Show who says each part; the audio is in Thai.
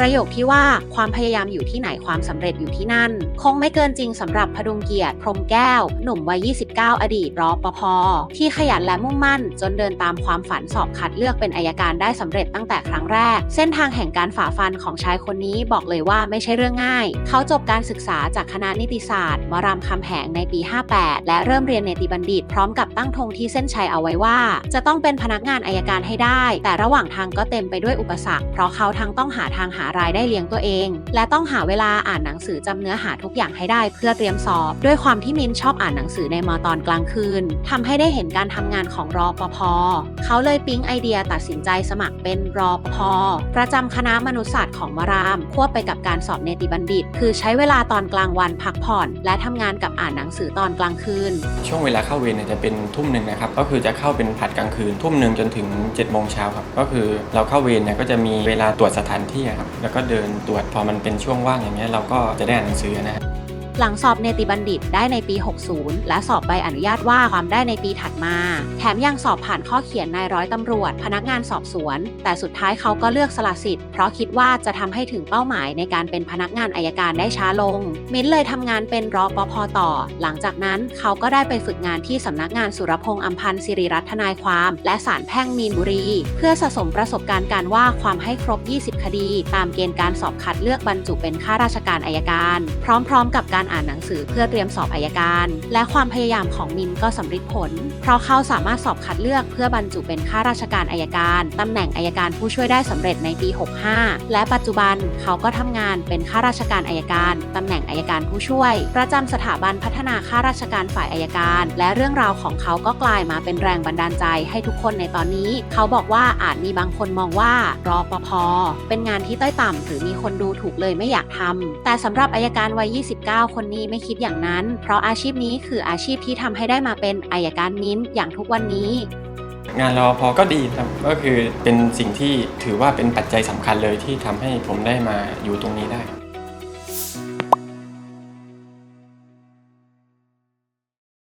Speaker 1: ประโยคที่ว่าความพยายามอยู่ที่ไหนความสำเร็จอยู่ที่นั่น คงไม่เกินจริงสำหรับพดุงเกียรติพรมแก้ว หนุ่มวัย 29 อดีตรอปภที่ขยันและมุ่งมั่น จนเดินตามความฝันสอบคัดเลือกเป็นอายการได้สำเร็จตั้งแต่ครั้งแรก เส้นทางแห่งการฝ่าฟันของชายคนนี้บอกเลยว่าไม่ใช่เรื่องง่าย เขาจบการศึกษาจากคณะนิติศาสตร์มรามคำแหงในปี 58 และเริ่มเรียนเนติบัณฑิต พร้อมกับตั้งธงที่เส้นชัยเอาไว้ว่า จะต้องเป็นพนักงานอายการให้ได้ แต่ระหว่างทางก็เต็มไปด้วยอุปสรรค เพราะเขาทั้งต้องหาทางหารายได้เลี้ยงตัวเอง และต้องหาเวลาอ่านหนังสือจำเนื้อหาทุกอย่างให้ได้เพื่อเตรียมสอบ ด้วยความที่มินชอบอ่านหนังสือในมอตอนกลางคืนทำให้ได้เห็นการทำงานของรอปภเขาเลยปิ๊งไอเดียตัดสินใจสมัครเป็นรอปภประจำคณะมนุษยศาสตร์ของมาราม ควบไปกับการสอบเนติบัณฑิต คือใช้เวลาตอนกลางวันพักผ่อน และทำงานกับอ่านหนังสือตอนกลางคืน
Speaker 2: ช่วงเวลาเข้าเวรเนี่ยจะเป็นทุ่มหนึ่งนะครับ ก็คือจะเข้าเป็นผัดกลางคืน ทุ่มหนึ่งจนถึง7จ็ดโมงเช้าครับ ก็คือเราเข้าเวรเนี่ยก็จะมีเวลาตรวจสถานที่ครับแล้วก็เดินตรวจพอมันเป็นช่วงว่างอย่างเงี้ยเราก็จะได้อ่านหนังสือนะฮะ
Speaker 1: หลังสอบเนติบัณฑิตได้ในปี 60 และสอบใบอนุญาตว่าความได้ในปีถัดมา แถมยังสอบผ่านข้อเขียนนายร้อยตำรวจ พนักงานสอบสวน แต่สุดท้ายเขาก็เลือกสละสิทธิ์เพราะคิดว่าจะทำให้ถึงเป้าหมายในการเป็นพนักงานอายการได้ช้าลง มิ้นเลยทำงานเป็นรอปภต่อ หลังจากนั้นเขาก็ได้ไปฝึกงานที่สำนักงานสุรพงษ์อัมพันธ์สิริรัตน์นายความ และศาลแพ่งมีนบุรี เพื่อสะสมประสบการณ์การว่าความให้ครบ 20 คดี ตามเกณฑ์การสอบคัดเลือกบรรจุเป็นข้าราชการอายการ พร้อมๆ กับการอ่านหนังสือเพื่อเตรียมสอบอายการ และความพยายามของมินก็สำเร็จผล เพราะเขาสามารถสอบคัดเลือกเพื่อบรรจุเป็นข้าราชการอายการตำแหน่งอายการผู้ช่วยได้สำเร็จในปี 65 และปัจจุบันเขาก็ทำงานเป็นข้าราชการอายการตำแหน่งอายการผู้ช่วย ประจำสถาบันพัฒนาข้าราชการฝ่ายอายการ และเรื่องราวของเขาก็กลายมาเป็นแรงบันดาลใจให้ทุกคนในตอนนี้ เขาบอกว่าอาจมีบางคนมองว่ารอปภเป็นงานที่ต้อยต่ำหรือมีคนดูถูกเลยไม่อยากทำแต่สำหรับอายการวัย 29คนนี้ไม่คิดอย่างนั้น เพราะอาชีพนี้คืออาชีพที่ทำให้ได้มาเป็นอายการมิ้นอย่างทุกวันนี้
Speaker 2: งานรอพอก็ดีครับก็คือเป็นสิ่งที่ถือว่าเป็นปัจจัยสำคัญเลยที่ทำให้ผมได้มาอยู่ตรงนี้ได้